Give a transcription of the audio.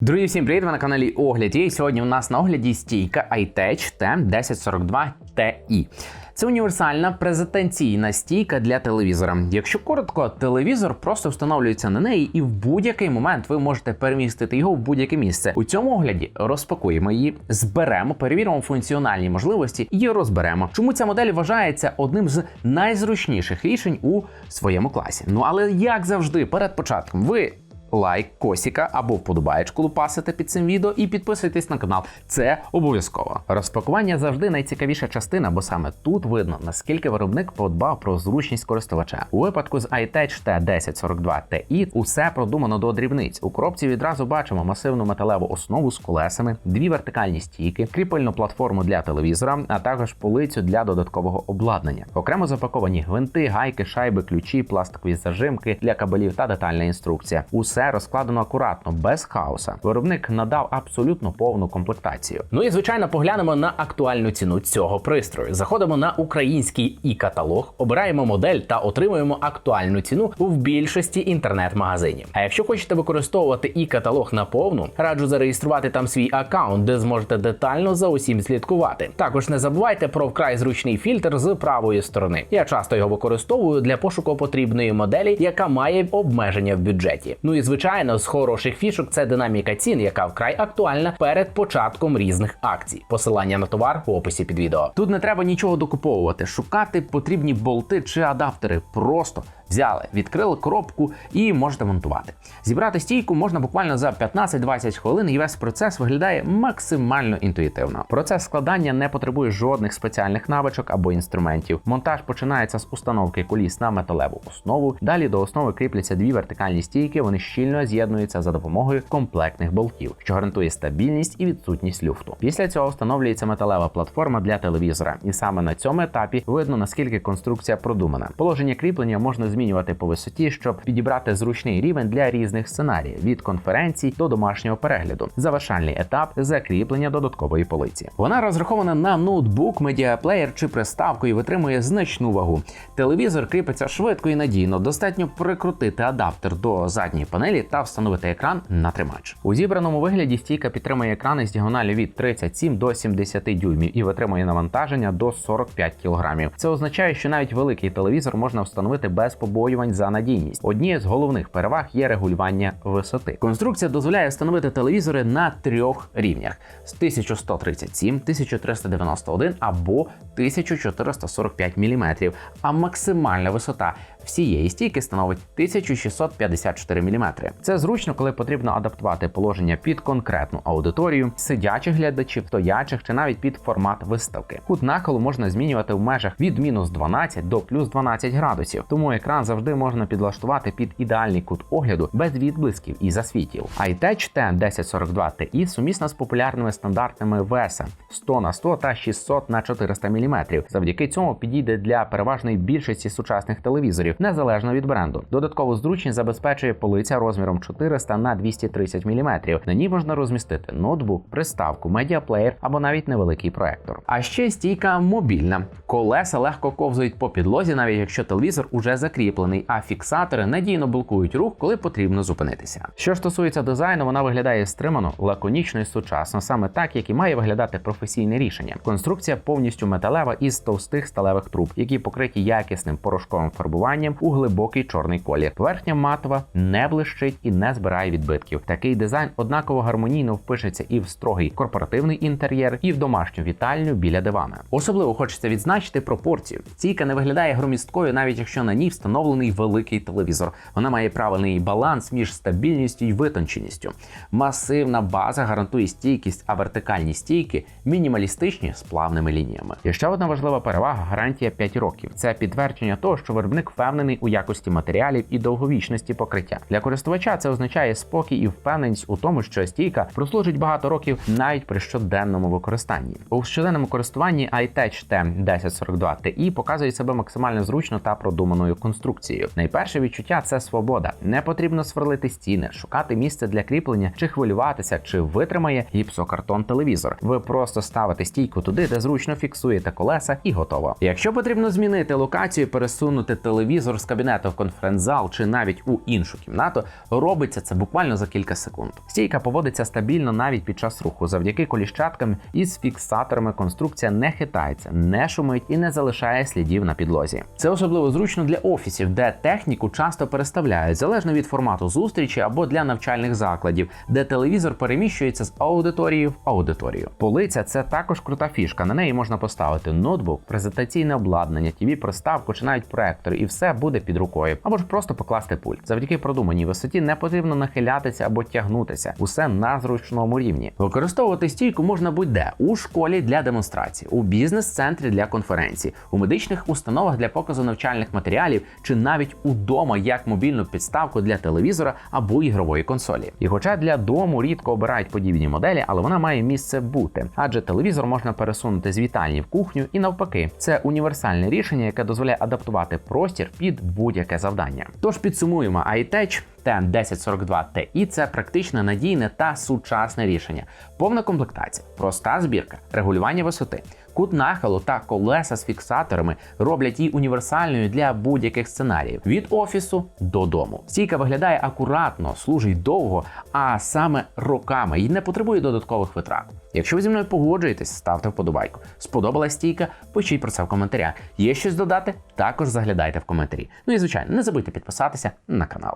Друзі, всім привіт! Ви на каналі Огляд. І сьогодні у нас на огляді стійка iTech TM1042 Ti. Це універсальна презентаційна стійка для телевізора. Якщо коротко, телевізор просто встановлюється на неї, і в будь-який момент ви можете перемістити його в будь-яке місце. У цьому огляді розпакуємо її, зберемо, перевіримо функціональні можливості і розберемо. Чому ця модель вважається одним з найзручніших рішень у своєму класі. Ну але як завжди, перед початком ви лайк, косіка або вподобаєчку лупасите під цим відео і підписуйтесь на канал. Це обов'язково. Розпакування завжди найцікавіша частина, бо саме тут видно, наскільки виробник подбав про зручність користувача. У випадку з iTech T1042 Ti усе продумано до дрібниць. У коробці відразу бачимо масивну металеву основу з колесами, дві вертикальні стійки, кріпельну платформу для телевізора, а також полицю для додаткового обладнання. Окремо запаковані гвинти, гайки, шайби, ключі, пластикові зажимки для кабелів та детальна інструкція. Усе розкладено акуратно, без хаоса. Виробник надав абсолютно повну комплектацію. Ну і звичайно, поглянемо на актуальну ціну цього пристрою. Заходимо на український і каталог, обираємо модель та отримуємо актуальну ціну в більшості інтернет-магазинів. А якщо хочете використовувати і каталог на повну, раджу зареєструвати там свій аккаунт, де зможете детально за усім слідкувати. Також не забувайте про вкрай зручний фільтр з правої сторони. Я часто його використовую для пошуку потрібної моделі, яка має обмеження в бюджеті. Ну і звичайно, з хороших фішок це динаміка цін, яка вкрай актуальна перед початком різних акцій. Посилання на товар в описі під відео. Тут не треба нічого докуповувати, шукати потрібні болти чи адаптери. Просто взяли, відкрили коробку і можете монтувати. Зібрати стійку можна буквально за 15-20 хвилин, і весь процес виглядає максимально інтуїтивно. Процес складання не потребує жодних спеціальних навичок або інструментів. Монтаж починається з установки коліс на металеву основу. Далі до основи кріпляться дві вертикальні стійки. Вони щільно з'єднуються за допомогою комплектних болтів, що гарантує стабільність і відсутність люфту. Після цього встановлюється металева платформа для телевізора, і саме на цьому етапі видно наскільки конструкція продумана. Положення кріплення можна змінювати по висоті, щоб підібрати зручний рівень для різних сценаріїв від конференцій до домашнього перегляду. Завершальний етап закріплення додаткової полиці. Вона розрахована на ноутбук, медіаплеєр чи приставку і витримує значну вагу. Телевізор кріпиться швидко і надійно. Достатньо прикрутити адаптер до задньої панелі та встановити екран на тримач. У зібраному вигляді стійка підтримує екрани з діагоналі від 37 до 70 дюймів і витримує навантаження до 45 кг. Це означає, що навіть великий телевізор можна встановити без побоювань за надійність. Однією з головних переваг є регулювання висоти. Конструкція дозволяє встановити телевізори на трьох рівнях: з 1137, 1391 або 1445 мм, а максимальна висота всієї стійки становить 1654 мм. Це зручно, коли потрібно адаптувати положення під конкретну аудиторію, сидячих глядачів, стоячих чи навіть під формат виставки. Кут нахилу можна змінювати в межах від мінус 12 до плюс 12 градусів, тому екран завжди можна підлаштувати під ідеальний кут огляду без відблисків і засвітів. iTouch T1042 Ti сумісна з популярними стандартними VESA 100 на 100 та 600 на 400 мм. Завдяки цьому підійде для переважної більшості сучасних телевізорів, незалежно від бренду. Додаткову зручність забезпечує полиця розміром 400 на 230 мм. На ній можна розмістити ноутбук, приставку, медіаплеєр або навіть невеликий проектор. А ще стійка мобільна. Колеса легко ковзають по підлозі, навіть якщо телевізор уже закріплений, а фіксатори надійно блокують рух, коли потрібно зупинитися. Що стосується дизайну, вона виглядає стримано, лаконічно і сучасно, саме так, як і має виглядати професійне рішення. Конструкція повністю металева із товстих сталевих труб, які покриті якісним порошковим фарбуванням у глибокий чорний колір. Поверхня матова не блищить і не збирає відбитків. Такий дизайн однаково гармонійно впишеться і в строгий корпоративний інтер'єр, і в домашню вітальню біля дивана. Особливо хочеться відзначити пропорцію. Стійка не виглядає громісткою, навіть якщо на ній встановлений великий телевізор. Вона має правильний баланс між стабільністю і витонченістю. Масивна база гарантує стійкість, а вертикальні стійки мінімалістичні з плавними лініями. І ще одна важлива перевага гарантія 5 років. Це підтвердження того, що виробник впевнений у якості матеріалів і довговічності покриття. Для користувача це означає спокій і впевненість у тому, що стійка прослужить багато років навіть при щоденному використанні. У щоденному користуванні iTouch T1042 Ti показує себе максимально зручно та продуманою конструкцією. Найперше відчуття це свобода. Не потрібно сверлити стіни, шукати місце для кріплення чи хвилюватися, чи витримає гіпсокартон телевізор. Ви просто ставите стійку туди, де зручно фіксуєте колеса, і готово. Якщо потрібно змінити локацію, пересунути телевізор з кабінету в конференц-зал чи навіть у іншу кімнату, робиться це буквально за кілька секунд. Стійка поводиться стабільно навіть під час руху. Завдяки коліщаткам із фіксаторами конструкція не хитається, не шумить і не залишає слідів на підлозі. Це особливо зручно для офісів, де техніку часто переставляють залежно від формату зустрічі або для навчальних закладів, де телевізор переміщується з аудиторії в аудиторію. Полиця це також крута фішка. На неї можна поставити ноутбук, презентаційне обладнання, tv приставку чи навіть проектор, і все буде під рукою, або ж просто покласти пульт. Завдяки продуманій висоті не потрібно нахилятися або тягнутися. Усе на зручному рівні. Використовувати стійку можна будь-де у школі для демонстрацій, у бізнес-центрі для конференцій, у медичних установах для показу навчальних матеріалів, чи навіть удома як мобільну підставку для телевізора або ігрової консолі. І хоча для дому рідко обирають подібні моделі, але вона має місце бути, адже телевізор можна пересунути з вітальні в кухню і навпаки. Це універсальне рішення, яке дозволяє адаптувати простір під будь-яке завдання. Тож підсумуємо, iTech TM1042 Ti – це практичне, надійне та сучасне рішення. Повна комплектація, проста збірка, регулювання висоти, кут нахилу та колеса з фіксаторами роблять її універсальною для будь-яких сценаріїв від офісу до дому. Стійка виглядає акуратно, служить довго, а саме роками і не потребує додаткових витрат. Якщо ви зі мною погоджуєтесь, ставте вподобайку. Сподобалась стійка? Пишіть про це в коментарях. Є щось додати? Також заглядайте в коментарі. Ну і звичайно, не забудьте підписатися на канал.